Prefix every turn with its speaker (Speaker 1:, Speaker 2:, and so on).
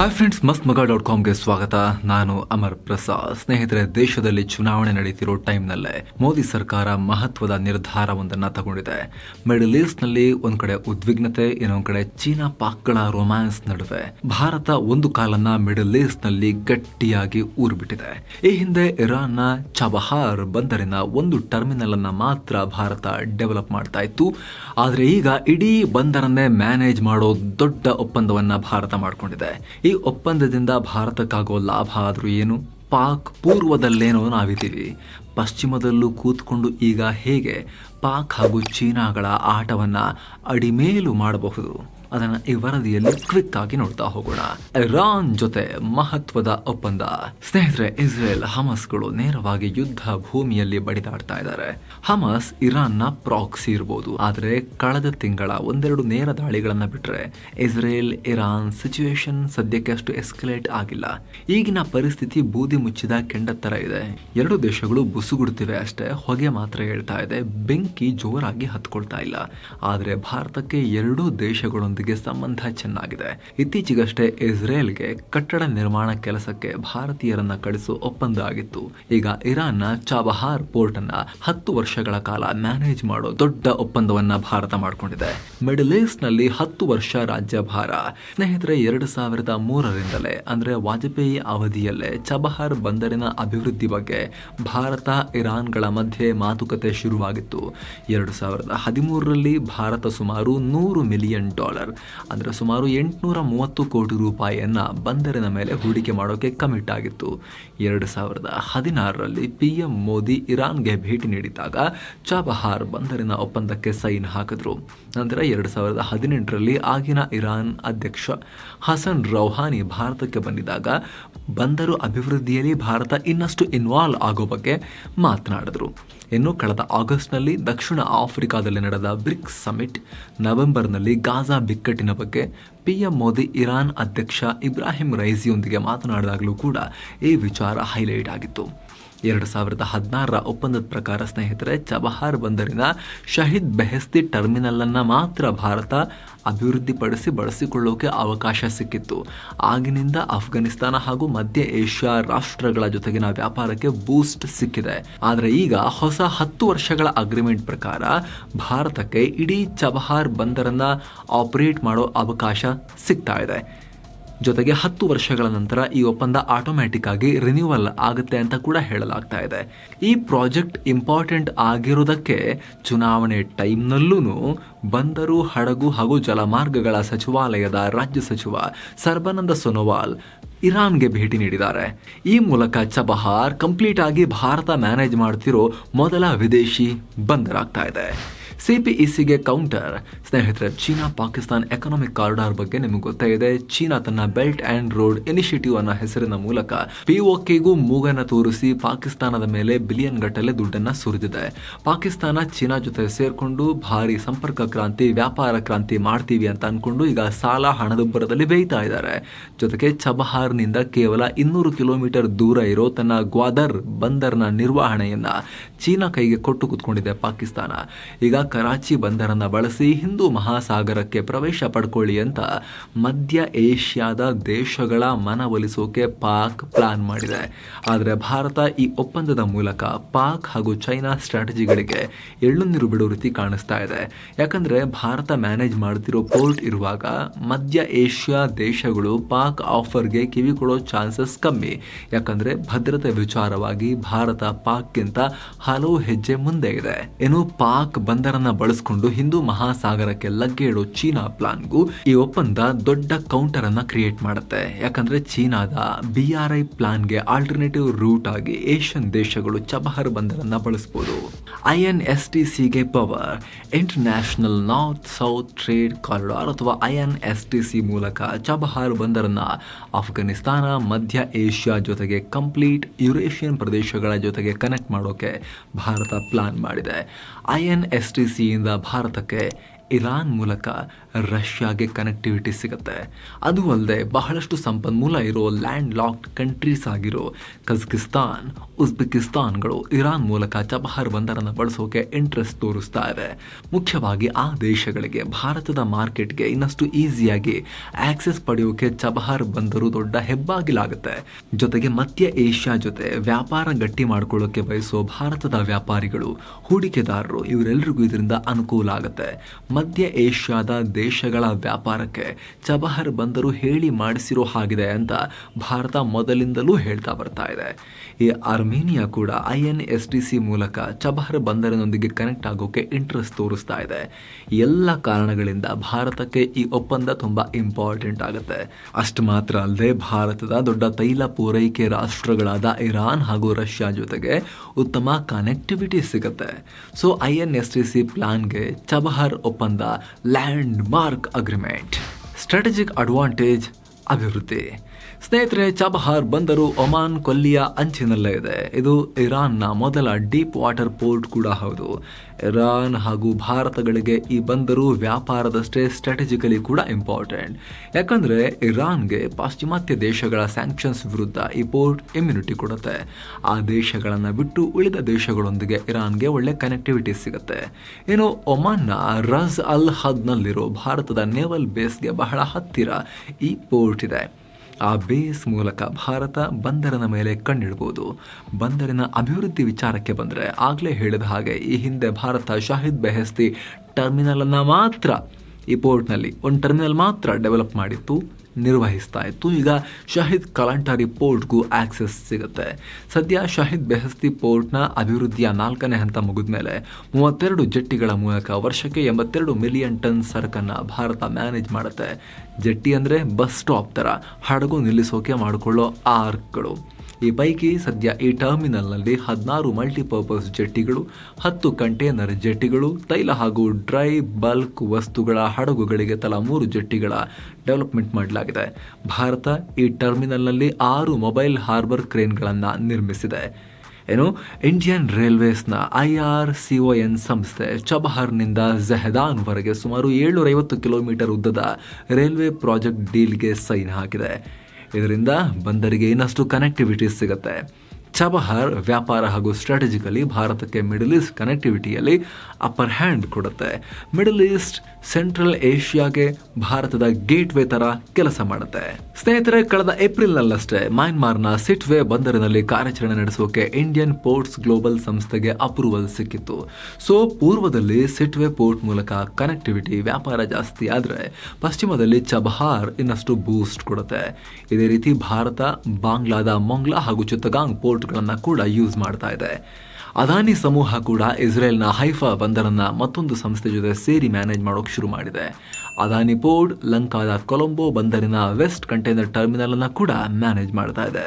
Speaker 1: Hi friends ಮಸ್ತ್ ಮಗ dot ಕಾಮ್ಗೆ ಸ್ವಾಗತ. ನಾನು ಅಮರ್ ಪ್ರಸಾದ್. ಸ್ನೇಹಿತರೆ, ದೇಶದಲ್ಲಿ ಚುನಾವಣೆ ನಡೀತಿರೋ ಟೈಮ್ನಲ್ಲೇ ಮೋದಿ ಸರ್ಕಾರ ಮಹತ್ವದ ನಿರ್ಧಾರವೊಂದನ್ನು ತಗೊಂಡಿದೆ. ಮಿಡಲ್ ಈಸ್ಟ್ನಲ್ಲಿ ಒಂದ್ ಕಡೆ ಉದ್ವಿಗ್ನತೆ, ಇನ್ನೊಂದ್ ಕಡೆ ಚೀನಾ ಪಾಕ್ಗಳ ರೊಮ್ಯಾನ್ಸ್ ನಡುವೆ. ಭಾರತ ಒಂದು ಕಾಲನ್ನ ಮಿಡಲ್ ಈಸ್ಟ್ನಲ್ಲಿ ಗಟ್ಟಿಯಾಗಿ ಊರ್ಬಿಟ್ಟಿದೆ. ಈ ಹಿಂದೆ ಇರಾನ್ನ ಚಬಹಾರ್ ಬಂದರಿನ ಒಂದು ಟರ್ಮಿನಲ್ ಅನ್ನ ಮಾತ್ರ ಭಾರತ ಡೆವಲಪ್ ಮಾಡ್ತಾ ಇತ್ತು. ಆದ್ರೆ ಈಗ ಇಡೀ ಬಂದರನ್ನೇ ಮ್ಯಾನೇಜ್ ಮಾಡೋ ದೊಡ್ಡ ಒಪ್ಪಂದವನ್ನ ಭಾರತ ಮಾಡಿಕೊಂಡಿದೆ. ಈ ಒಪ್ಪಂದದಿಂದ ಭಾರತಕ್ಕಾಗೋ ಲಾಭ ಆದರೂ ಏನು? ಪಾಕ್ ಪೂರ್ವದಲ್ಲೇನೋ ನಾವಿದ್ದೀವಿ. ಪಶ್ಚಿಮದಲ್ಲೂ ಕೂತ್ಕೊಂಡು ಈಗ ಹೇಗೆ ಪಾಕ್ ಹಾಗೂ ಚೀನಾಗಳ ಆಟವನ್ನು ಅಡಿಮೇಲು ಮಾಡಬಹುದು. ಅದನ್ನ ಈ ವರದಿಯಲ್ಲಿ ಕ್ವಿಕ್ ಆಗಿ ನೋಡ್ತಾ ಹೋಗೋಣ. ಇರಾನ್ ಜೊತೆ ಮಹತ್ವದ ಒಪ್ಪಂದ. ಸ್ನೇಹಿತರೆ, ಇಸ್ರೇಲ್ ಹಮಸ್ಗಳು ನೇರವಾಗಿ ಯುದ್ಧ ಭೂಮಿಯಲ್ಲಿ ಬಡಿದಾಡ್ತಾ ಇದ್ದಾರೆ. ಹಮಸ್ನ ಪ್ರಾಕ್ಸಿ ಇರಬಹುದು ಆದರೆ ಕಳೆದ ತಿಂಗಳ ಒಂದೆರಡು ನೇರ ದಾಳಿಗಳನ್ನ ಬಿಟ್ರೆ ಇಸ್ರೇಲ್ ಇರಾನ್ ಸಿಚುವೇಶನ್ ಸದ್ಯಕ್ಕೆ ಅಷ್ಟು ಎಸ್ಕಲೇಟ್ ಆಗಿಲ್ಲ. ಈಗಿನ ಪರಿಸ್ಥಿತಿ ಬೂದಿ ಮುಚ್ಚಿದ ಕೆಂಡ ತರ ಇದೆ. ಎರಡು ದೇಶಗಳು ಬುಸುಗುಡ್ತಿವೆ ಅಷ್ಟೇ. ಹೊಗೆ ಮಾತ್ರ ಹೇಳ್ತಾ ಇದೆ. ಬೆಂಕಿ ಜೋರಾಗಿ ಹತ್ಕೊಳ್ತಾ ಇಲ್ಲ. ಆದರೆ ಭಾರತಕ್ಕೆ ಎರಡೂ ದೇಶಗಳೊಂದಿಗೆ ಸಂಬಂಧ ಚೆನ್ನಾಗಿದೆ. ಇತ್ತೀಚೆಗಷ್ಟೇ ಇಸ್ರೇಲ್ಗೆ ಕಟ್ಟಡ ನಿರ್ಮಾಣ ಕೆಲಸಕ್ಕೆ ಭಾರತೀಯರನ್ನ ಕಳಿಸೋ ಒಪ್ಪಂದ ಆಗಿತ್ತು. ಈಗ ಇರಾನ್ನ ಚಾಬಹಾರ್ ಪೋರ್ಟ್ ಅನ್ನ ಹತ್ತು ವರ್ಷಗಳ ಕಾಲ ಮ್ಯಾನೇಜ್ ಮಾಡೋ ದೊಡ್ಡ ಒಪ್ಪಂದವನ್ನ ಭಾರತ ಮಾಡಿಕೊಂಡಿದೆ. ಮಿಡಲ್ ಈಸ್ಟ್ನಲ್ಲಿ ಹತ್ತು ವರ್ಷ ರಾಜ್ಯಭಾರ. ಸ್ನೇಹಿತರೆ, ಎರಡು ಸಾವಿರದ ಮೂರರಿಂದಲೇ, ಅಂದ್ರೆ ವಾಜಪೇಯಿ ಅವಧಿಯಲ್ಲೇ ಚಬಹಾರ್ ಬಂದರಿನ ಅಭಿವೃದ್ಧಿ ಬಗ್ಗೆ ಭಾರತ, ಇರಾನ್ಗಳ ಮಧ್ಯೆ ಮಾತುಕತೆ ಶುರುವಾಗಿತ್ತು. ಎರಡು ಸಾವಿರದ ಹದಿಮೂರರಲ್ಲಿ ಭಾರತ ಸುಮಾರು ನೂರು ಮಿಲಿಯನ್ ಡಾಲರ್ ಅಂದ್ರೆ ಸುಮಾರು ಎಂಟುನೂರ ಮೂವತ್ತು ಕೋಟಿ ರೂಪಾಯಿಯನ್ನು ಬಂದರಿನ ಮೇಲೆ ಹೂಡಿಕೆ ಮಾಡೋಕೆ ಕಮಿಟ್ ಆಗಿತ್ತು. ಎರಡು ಸಾವಿರದ ಹದಿನಾರರಲ್ಲಿ ಪಿ ಎಂ ಮೋದಿ ಇರಾನ್ಗೆ ಭೇಟಿ ನೀಡಿದಾಗ ಚಾಬಹಾರ್ ಬಂದರಿನ ಒಪ್ಪಂದಕ್ಕೆ ಸೈನ್ ಹಾಕಿದ್ರು. ನಂತರ ಎರಡು ಸಾವಿರದ ಹದಿನೆಂಟರಲ್ಲಿ ಆಗಿನ ಇರಾನ್ ಅಧ್ಯಕ್ಷ ಹಸನ್ ರೌಹಾನಿ ಭಾರತಕ್ಕೆ ಬಂದಿದ್ದಾಗ ಬಂದರು ಅಭಿವೃದ್ಧಿಯಲ್ಲಿ ಭಾರತ ಇನ್ನಷ್ಟು ಇನ್ವಾಲ್ವ್ ಆಗೋ ಬಗ್ಗೆ ಮಾತನಾಡಿದ್ರು. ಇನ್ನು ಕಳೆದ ಆಗಸ್ಟ್ನಲ್ಲಿ ದಕ್ಷಿಣ ಆಫ್ರಿಕಾದಲ್ಲಿ ನಡೆದ ಬ್ರಿಕ್ಸ್ ಸಮಿಟ್ ನವೆಂಬರ್ನಲ್ಲಿ ಗಾಜಾ ಬಿಕ್ಕಟ್ಟಿನ ಬಗ್ಗೆ ಪಿಎಂ ಮೋದಿ ಇರಾನ್ ಅಧ್ಯಕ್ಷ ಇಬ್ರಾಹಿಂ ರೈಸಿಯೊಂದಿಗೆ ಮಾತನಾಡಿದಾಗಲೂ ಕೂಡ ಈ ವಿಚಾರ ಹೈಲೈಟ್ ಆಗಿತ್ತು. ಎರಡು ಸಾವಿರದ ಹದಿನಾರರ ಒಪ್ಪಂದದ ಪ್ರಕಾರ, ಸ್ನೇಹಿತರೆ ಚಬಹಾರ್ ಬಂದರಿನ ಶಹೀದ್ ಬೆಹಸ್ತಿ ಟರ್ಮಿನಲ್ ಅನ್ನ ಮಾತ್ರ ಭಾರತ ಅಭಿವೃದ್ಧಿಪಡಿಸಿ ಬಳಸಿಕೊಳ್ಳೋಕೆ ಅವಕಾಶ ಸಿಕ್ಕಿತ್ತು. ಆಗಿನಿಂದ ಅಫ್ಘಾನಿಸ್ತಾನ ಹಾಗೂ ಮಧ್ಯ ಏಷ್ಯಾ ರಾಷ್ಟ್ರಗಳ ಜೊತೆಗಿನ ವ್ಯಾಪಾರಕ್ಕೆ ಬೂಸ್ಟ್ ಸಿಕ್ಕಿದೆ. ಆದರೆ ಈಗ ಹೊಸ ಹತ್ತು ವರ್ಷಗಳ ಅಗ್ರಿಮೆಂಟ್ ಪ್ರಕಾರ, ಭಾರತಕ್ಕೆ ಇಡೀ ಚಬಹಾರ್ ಬಂದರನ್ನ ಆಪರೇಟ್ ಮಾಡೋ ಅವಕಾಶ ಸಿಗ್ತಾ ಇದೆ. ಜೊತೆಗೆ ಹತ್ತು ವರ್ಷಗಳ ನಂತರ ಈ ಒಪ್ಪಂದ ಆಟೋಮ್ಯಾಟಿಕ್ ಆಗಿ ರಿನ್ಯೂವಲ್ ಆಗುತ್ತೆ ಅಂತ ಕೂಡ ಹೇಳಲಾಗ್ತಾ ಇದೆ. ಈ ಪ್ರಾಜೆಕ್ಟ್ ಇಂಪಾರ್ಟೆಂಟ್ ಆಗಿರೋದಕ್ಕೆ ಚುನಾವಣೆ ಟೈಮ್ನಲ್ಲೂ ಬಂದರು, ಹಡಗು ಹಾಗೂ ಜಲಮಾರ್ಗಗಳ ಸಚಿವಾಲಯದ ರಾಜ್ಯ ಸಚಿವ ಸರ್ಬಾನಂದ ಸೋನೋವಾಲ್ ಇರಾನ್ಗೆ ಭೇಟಿ ನೀಡಿದ್ದಾರೆ. ಈ ಮೂಲಕ ಚಬಹಾರ್ ಕಂಪ್ಲೀಟ್ ಆಗಿ ಭಾರತ ಮ್ಯಾನೇಜ್ ಮಾಡ್ತಿರೋ ಮೊದಲ ವಿದೇಶಿ ಬಂದರಾಗ್ತಾ ಇದೆ. ಸಿಪಿಇಸಿಗೆ ಕೌಂಟರ್. ಸ್ನೇಹಿತರೆ, ಚೀನಾ ಪಾಕಿಸ್ತಾನ್ ಎಕನಾಮಿಕ್ ಕಾರಿಡಾರ್ ಬಗ್ಗೆ ನಿಮಗೆ ಗೊತ್ತೇ ಚೀನಾ ತನ್ನ ಬೆಲ್ಟ್ ಅಂಡ್ ರೋಡ್ ಇನಿಷಿಯೇಟಿವ್ ಅನ್ನೋ ಹೆಸರಿನ ಮೂಲಕ ಪಿಒಕೆಗೂ ಮೂಗನ್ನು ತೋರಿಸಿ ಪಾಕಿಸ್ತಾನದ ಮೇಲೆ ಬಿಲಿಯನ್ ಗಟ್ಟಲೆ ದುಡ್ಡನ್ನ ಸುರಿದಿದೆ. ಪಾಕಿಸ್ತಾನ ಚೀನಾ ಜೊತೆ ಸೇರಿಕೊಂಡು ಭಾರಿ ಸಂಪರ್ಕ ಕ್ರಾಂತಿ, ವ್ಯಾಪಾರ ಕ್ರಾಂತಿ ಮಾಡ್ತೀವಿ ಅಂತ ಅನ್ಕೊಂಡು ಈಗ ಸಾಲ ಹಣದುಬ್ಬರದಲ್ಲಿ ಬೇಯ್ತಾ ಇದ್ದಾರೆ. ಜೊತೆಗೆ ಚಬಹಾರ್ನಿಂದ ಕೇವಲ ಇನ್ನೂರು ಕಿಲೋಮೀಟರ್ ದೂರ ಇರೋ ತನ್ನ ಗ್ವಾದರ್ ಬಂದರ್ನ ನಿರ್ವಹಣೆಯನ್ನ ಚೀನಾ ಕೈಗೆ ಕೊಟ್ಟು ಕೂತ್ಕೊಂಡಿದೆ ಪಾಕಿಸ್ತಾನ. ಈಗ ಕರಾಚಿ ಬಂದರನ್ನು ಬಳಸಿ ಹಿಂದೂ ಮಹಾಸಾಗರಕ್ಕೆ ಪ್ರವೇಶ ಪಡ್ಕೊಳ್ಳಿ ಅಂತ ಮಧ್ಯ ಏಷ್ಯಾದ ದೇಶಗಳ ಮನವೊಲಿಸೋಕೆ ಪಾಕ್ ಪ್ಲಾನ್ ಮಾಡಿದೆ. ಆದರೆ ಭಾರತ ಈ ಒಪ್ಪಂದದ ಮೂಲಕ ಪಾಕ್ ಹಾಗೂ ಚೈನಾ ಸ್ಟ್ರಾಟಜಿಗಳಿಗೆ ಎಳ್ಳುನೀರು ಬಿಡೋ ರೀತಿ ಕಾಣಿಸ್ತಾ ಇದೆ. ಯಾಕಂದರೆ ಭಾರತ ಮ್ಯಾನೇಜ್ ಮಾಡ್ತಿರೋ ಪೋರ್ಟ್ ಇರುವಾಗ ಮಧ್ಯ ಏಷ್ಯಾ ದೇಶಗಳು ಪಾಕ್ ಆಫರ್ಗೆ ಕಿವಿ ಕೊಡೋ ಚಾನ್ಸಸ್ ಕಮ್ಮಿ. ಯಾಕಂದ್ರೆ ಭದ್ರತೆ ವಿಚಾರವಾಗಿ ಭಾರತ ಪಾಕ್ಗಿಂತ ಹಲವು ಹೆಜ್ಜೆ ಮುಂದೆ ಇದೆ. ಏನು ಪಾಕ್ ಬಂದರನ್ನ ಬಳಸಿಕೊಂಡು ಹಿಂದೂ ಮಹಾಸಾಗರಕ್ಕೆ ಲಗ್ಗೆ ಇಡೋ ಚೀನಾ ಪ್ಲಾನ್ಗೂ ಈ ಒಪ್ಪಂದ ದೊಡ್ಡ ಕೌಂಟರ್ ಅನ್ನ ಕ್ರಿಯೇಟ್ ಮಾಡುತ್ತೆ. ಯಾಕಂದ್ರೆ ಚೀನಾದ ಬಿ ಆರ್ ಐ ಪ್ಲಾನ್ಗೆ ಆಲ್ಟರ್ನೇಟಿವ್ ರೂಟ್ ಆಗಿ ಏಷ್ಯನ್ ದೇಶಗಳು ಚಬಹರ್ ಬಂದರನ್ನ ಬಳಸಬಹುದು ಐ ಎನ್ ಎಸ್ ಟಿ ಸಿಗೆ power international north south trade corridor ಅಥವಾ ಐಎನ್ಎಸ್ಟಿಸಿ ಮೂಲಕ ಚಬಹಾರ್ ಬಂದರನ್ನ ಅಫ್ಘಾನಿಸ್ತಾನ ಮಧ್ಯ ಏಷ್ಯಾ ಜೊತೆಗೆ ಕಂಪ್ಲೀಟ್ ಯುರೇಷಿಯನ್ ಪ್ರದೇಶಗಳ ಜೊತೆಗೆ ಕನೆಕ್ಟ್ ಮಾಡೋಕೆ ಭಾರತ ಪ್ಲಾನ್ ಮಾಡಿದೆ. ಐಎನ್ಎಸ್ಟಿಸಿಯಿಂದ ಭಾರತಕ್ಕೆ ಇರಾನ್ ಮೂಲಕ ರಷ್ಯಾಗೆ ಕನೆಕ್ಟಿವಿಟಿ ಸಿಗುತ್ತೆ. ಅದು ಅಲ್ಲದೆ ಬಹಳಷ್ಟು ಸಂಪನ್ಮೂಲ ಇರೋ ಲ್ಯಾಂಡ್ ಲಾಕ್ಡ್ ಕಂಟ್ರೀಸ್ ಆಗಿರೋ ಕಜಕಿಸ್ತಾನ್, ಉಜ್ಬೆಕಿಸ್ತಾನ್ಗಳು ಇರಾನ್ ಮೂಲಕ ಚಬಹಾರ್ ಬಂದರನ್ನು ಬಳಸೋಕೆ ಇಂಟ್ರೆಸ್ಟ್ ತೋರಿಸ್ತಾ ಇವೆ ಮುಖ್ಯವಾಗಿ ಆ ದೇಶಗಳಿಗೆ, ಭಾರತದ ಮಾರ್ಕೆಟ್ಗೆ ಇನ್ನಷ್ಟು ಈಸಿಯಾಗಿ ಆಕ್ಸೆಸ್ ಪಡೆಯೋಕೆ ಚಬಹಾರ್ ಬಂದರು ದೊಡ್ಡ ಹೆಬ್ಬಾಗಿಲಾಗುತ್ತೆ. ಜೊತೆಗೆ ಮಧ್ಯ ಏಷ್ಯಾ ಜೊತೆ ವ್ಯಾಪಾರ ಗಟ್ಟಿ ಮಾಡಿಕೊಳ್ಳೋಕೆ ಬಯಸೋ ಭಾರತದ ವ್ಯಾಪಾರಿಗಳು, ಹೂಡಿಕೆದಾರರು ಇವರೆಲ್ಲರಿಗೂ ಇದರಿಂದ ಅನುಕೂಲ ಆಗುತ್ತೆ. ಮಧ್ಯ ಏಷ್ಯಾದ ದೇಶಗಳ ವ್ಯಾಪಾರಕ್ಕೆ ಚಬಹರ್ ಬಂದರು ಹೇಳಿ ಮಾಡಿಸಿರೋ ಹಾಗಿದೆ ಅಂತ ಭಾರತ ಮೊದಲಿಂದಲೂ ಹೇಳ್ತಾ ಬರ್ತಾ ಇದೆ. ಈ ಅರ್ಮೇನಿಯಾ ಕೂಡ I N S T C ಮೂಲಕ ಚಬಹರ್ ಬಂದರಿನೊಂದಿಗೆ ಕನೆಕ್ಟ್ ಆಗೋಕೆ ಇಂಟ್ರೆಸ್ಟ್ ತೋರಿಸ್ತಾ ಇದೆ. ಎಲ್ಲ ಕಾರಣಗಳಿಂದ ಭಾರತಕ್ಕೆ ಈ ಒಪ್ಪಂದ ತುಂಬಾ ಇಂಪಾರ್ಟೆಂಟ್ ಆಗುತ್ತೆ. ಅಷ್ಟು ಮಾತ್ರ ಅಲ್ಲದೆ ಭಾರತದ ದೊಡ್ಡ ತೈಲ ಪೂರೈಕೆ ರಾಷ್ಟ್ರಗಳಾದ ಇರಾನ್ ಹಾಗೂ ರಷ್ಯಾ ಜೊತೆಗೆ ಉತ್ತಮ ಕನೆಕ್ಟಿವಿಟಿ ಸಿಗುತ್ತೆ. So I N S T C ಪ್ಲಾನ್ಗೆ Chabahar ಒಪ್ಪಂದ landmark agreement strategic advantage ಅಭಿವೃದ್ಧಿ ಸ್ನೇಹಿತರೆ, ಚಬಹಾರ್ ಬಂದರು ಒಮಾನ್ ಕೊಲ್ಲಿಯ ಅಂಚಿನಲ್ಲೇ ಇದೆ. ಇದು ಇರಾನ್ನ ಮೊದಲ ಡೀಪ್ ವಾಟರ್ ಪೋರ್ಟ್ ಕೂಡ ಹೌದು. ಇರಾನ್ ಹಾಗೂ ಭಾರತಗಳಿಗೆ ಈ ಬಂದರು ವ್ಯಾಪಾರದಷ್ಟೇ ಸ್ಟ್ರಾಟಜಿಕಲಿ ಕೂಡ ಇಂಪಾರ್ಟೆಂಟ್. ಯಾಕಂದರೆ ಇರಾನ್ಗೆ ಪಾಶ್ಚಿಮಾತ್ಯ ದೇಶಗಳ ಸ್ಯಾಂಕ್ಷನ್ಸ್ ವಿರುದ್ಧ ಈ ಪೋರ್ಟ್ ಇಮ್ಯುನಿಟಿ ಕೊಡುತ್ತೆ. ಆ ದೇಶಗಳನ್ನು ಬಿಟ್ಟು ಉಳಿದ ದೇಶಗಳೊಂದಿಗೆ ಇರಾನ್ಗೆ ಒಳ್ಳೆ ಕನೆಕ್ಟಿವಿಟಿ ಸಿಗುತ್ತೆ. ಇನ್ನು ಒಮಾನ್ನ ರಜ್ ಅಲ್ ಹದ್ನಲ್ಲಿರೋ ಭಾರತದ ನೇವಲ್ ಬೇಸ್ಗೆ ಬಹಳ ಹತ್ತಿರ ಈ ಪೋರ್ಟ್ ಇದೆ. ಆ ಬೇಸ್ ಮೂಲಕ ಭಾರತ ಬಂದರಿನ ಮೇಲೆ ಕಣ್ಣಿಡ್ಬೋದು. ಬಂದರಿನ ಅಭಿವೃದ್ಧಿ ವಿಚಾರಕ್ಕೆ ಬಂದರೆ ಆಗಲೇ ಹೇಳಿದ ಹಾಗೆ ಈ ಹಿಂದೆ ಭಾರತ ಶಾಹಿದ್ ಬೆಹಸ್ತಿ ಟರ್ಮಿನಲನ್ನು ಮಾತ್ರ ಈ ಪೋರ್ಟ್ನಲ್ಲಿ, ಒಂದು ಟರ್ಮಿನಲ್ ಮಾತ್ರ ಡೆವಲಪ್ ಮಾಡಿತ್ತು. ನಿರ್ವಹಿಸ್ತಾ ಇತ್ತು. ಈಗ ಶಾಹಿದ್ ಕಲಾಂಟಾರಿ ಪೋರ್ಟ್ಗೂ ಆಕ್ಸೆಸ್ ಸಿಗುತ್ತೆ. ಸದ್ಯ ಶಾಹಿದ್ ಬೆಹಸ್ತಿ ಪೋರ್ಟ್ನ ಅಭಿವೃದ್ಧಿಯ ನಾಲ್ಕನೇ ಹಂತ ಮುಗಿದ ಮೇಲೆ ಮೂವತ್ತೆರಡು ಜೆಟ್ಟಿಗಳ ಮೂಲಕ ವರ್ಷಕ್ಕೆ ಎಂಬತ್ತೆರಡು ಮಿಲಿಯನ್ ಟನ್ ಸರಕನ್ನು ಭಾರತ ಮ್ಯಾನೇಜ್ ಮಾಡುತ್ತೆ. ಜೆಟ್ಟಿ ಅಂದರೆ ಬಸ್ ಸ್ಟಾಪ್ ಥರ. ಹಡಗು ನಿಲ್ಲಿಸೋಕೆ ಮಾಡಿಕೊಳ್ಳೋ ಆರ್ಕ್ಗಳು ಈ ಪೈಕಿ ಸದ್ಯ ಈ ಟರ್ಮಿನಲ್ನಲ್ಲಿ ಹದಿನಾರು ಮಲ್ಟಿಪರ್ಪಸ್ ಜೆಟ್ಟಿಗಳು, ಹತ್ತು ಕಂಟೇನರ್ ಜೆಟ್ಟಿಗಳು, ತೈಲ ಹಾಗೂ ಡ್ರೈ ಬಲ್ಕ್ ವಸ್ತುಗಳ ಹಡಗುಗಳಿಗೆ ತಲಾ ಮೂರು ಜೆಟ್ಟಿಗಳ ಡೆವಲಪ್ಮೆಂಟ್ ಮಾಡಲಾಗಿದೆ. ಭಾರತ ಈ ಟರ್ಮಿನಲ್ನಲ್ಲಿ ಆರು ಮೊಬೈಲ್ ಹಾರ್ಬರ್ ಕ್ರೇನ್ಗಳನ್ನು ನಿರ್ಮಿಸಿದೆ. ಏನು Indian ರೈಲ್ವೇಸ್ನ I R C O N ಸಂಸ್ಥೆ ಚಬಹರ್ನಿಂದ ಜೆಹದಾನ್ವರೆಗೆ ಸುಮಾರು ಏಳ್ನೂರೈವತ್ತು ಕಿಲೋಮೀಟರ್ ಉದ್ದದ ರೈಲ್ವೆ ಪ್ರಾಜೆಕ್ಟ್ ಡೀಲ್ಗೆ ಸೈನ್ ಹಾಕಿದೆ. ಇದರಿಂದ ಬಂದರಿಗೆ ಇನ್ನಷ್ಟು ಕನೆಕ್ಟಿವಿಟಿ ಸಿಗುತ್ತೆ. ಚಬಹಾರ್ ವ್ಯಾಪಾರ ಹಾಗೂ ಸ್ಟ್ರಾಟಜಿಕಲಿ ಭಾರತಕ್ಕೆ ಮಿಡಲ್ ಈಸ್ಟ್ ಕನೆಕ್ಟಿವಿಟಿಯಲ್ಲಿ ಅಪ್ಪರ್ ಹ್ಯಾಂಡ್ ಕೊಡುತ್ತೆ. ಮಿಡಲ್ ಈಸ್ಟ್ ಸೆಂಟ್ರಲ್ ಏಷ್ಯಾಗೆ ಭಾರತದ ಗೇಟ್ ವೇ ತರ ಕೆಲಸ ಮಾಡುತ್ತೆ. ಸ್ನೇಹಿತರೆ, ಕಳೆದ ಏಪ್ರಿಲ್ನಲ್ಲಷ್ಟೇ ಮಯನ್ಮಾರ್ನ ಸಿಟ್ವೇ ಬಂದರಿನಲ್ಲಿ ಕಾರ್ಯಾಚರಣೆ ನಡೆಸೋಕೆ ಇಂಡಿಯನ್ ಪೋರ್ಟ್ಸ್ ಗ್ಲೋಬಲ್ ಸಂಸ್ಥೆಗೆ ಅಪ್ರೂವಲ್ ಸಿಕ್ಕಿತ್ತು. ಸೊ ಪೂರ್ವದಲ್ಲಿ ಸಿಟ್ವೇ ಪೋರ್ಟ್ ಮೂಲಕ ಕನೆಕ್ಟಿವಿಟಿ ವ್ಯಾಪಾರ ಜಾಸ್ತಿ ಆದರೆ ಪಶ್ಚಿಮದಲ್ಲಿ ಚಬಹಾರ್ ಇನ್ನಷ್ಟು ಬೂಸ್ಟ್ ಕೊಡುತ್ತೆ. ಇದೇ ರೀತಿ ಭಾರತ, ಬಾಂಗ್ಲಾದ ಮೊಂಗ್ಲಾ ಹಾಗೂ ಚಿತ್ತಗಾಂಗ್ ಪೋರ್ಟ್ಗಳನ್ನು ಕೂಡ ಯೂಸ್ ಮಾಡ್ತಾ ಇದೆ. ಅದಾನಿ ಸಮೂಹ ಕೂಡ ಇಸ್ರೇಲ್ನ ಹೈಫಾ ಬಂದರನ್ನ ಮತ್ತೊಂದು ಸಂಸ್ಥೆ ಜೊತೆ ಸೇರಿ ಮ್ಯಾನೇಜ್ ಮಾಡೋಕೆ ಶುರು ಮಾಡಿದೆ. ಅದಾನಿ ಪೋರ್ಟ್, ಲಂಕಾದ ಕೊಲಂಬೋ ಬಂದರಿನ ವೆಸ್ಟ್ ಕಂಟೈನರ್ ಟರ್ಮಿನಲ್ ಅನ್ನ ಕೂಡ ಮ್ಯಾನೇಜ್ ಮಾಡ್ತಾ ಇದೆ.